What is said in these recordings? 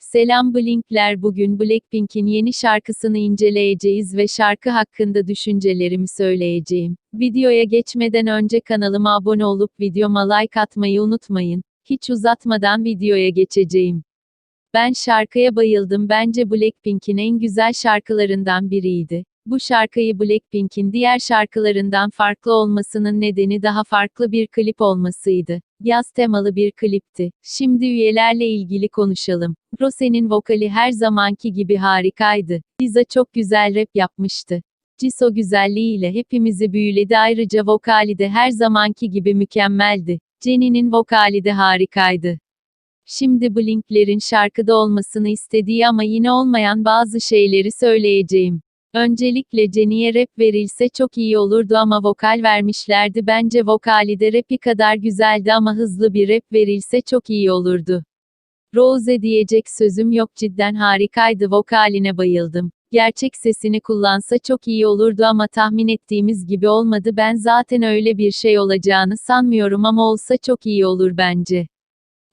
Selam Blinkler bugün Blackpink'in yeni şarkısını inceleyeceğiz ve şarkı hakkında düşüncelerimi söyleyeceğim. Videoya geçmeden önce kanalıma abone olup videoma like atmayı unutmayın. Hiç uzatmadan videoya geçeceğim. Ben şarkıya bayıldım bence Blackpink'in en güzel şarkılarından biriydi. Bu şarkıyı Blackpink'in diğer şarkılarından farklı olmasının nedeni daha farklı bir klip olmasıydı. Yaz temalı bir klipti. Şimdi üyelerle ilgili konuşalım. Rose'nin vokali her zamanki gibi harikaydı. Liza çok güzel rap yapmıştı. Jisoo güzelliğiyle hepimizi büyüledi ayrıca vokali de her zamanki gibi mükemmeldi. Jennie'nin vokali de harikaydı. Şimdi Blink'lerin şarkıda olmasını istediği ama yine olmayan bazı şeyleri söyleyeceğim. Öncelikle Jennie'ye rap verilse çok iyi olurdu ama vokal vermişlerdi bence vokali de rapi kadar güzeldi ama hızlı bir rap verilse çok iyi olurdu. Rose diyecek sözüm yok cidden harikaydı vokaline bayıldım. Gerçek sesini kullansa çok iyi olurdu ama tahmin ettiğimiz gibi olmadı ben zaten öyle bir şey olacağını sanmıyorum ama olsa çok iyi olur bence.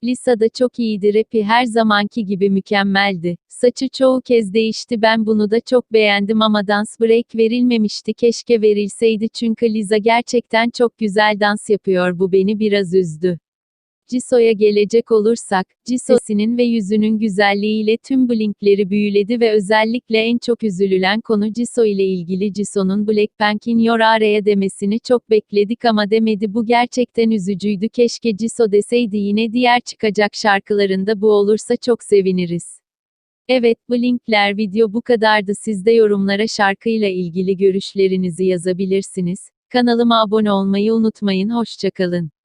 Lisa da çok iyiydi rapi her zamanki gibi mükemmeldi. Saçı çoğu kez değişti ben bunu da çok beğendim ama dans break verilmemişti keşke verilseydi çünkü Lisa gerçekten çok güzel dans yapıyor bu beni biraz üzdü. Jisoo'ya gelecek olursak, Jisoo'sinin ve yüzünün güzelliğiyle tüm Blink'leri büyüledi ve özellikle en çok üzülülen konu Jisoo ile ilgili Jisoo'nun Blackpink'in Your Araya demesini çok bekledik ama demedi bu gerçekten üzücüydü keşke Jisoo deseydi yine diğer çıkacak şarkılarında bu olursa çok seviniriz. Evet, Blinkler video bu kadardı siz de yorumlara şarkıyla ilgili görüşlerinizi yazabilirsiniz. Kanalıma abone olmayı unutmayın hoşçakalın.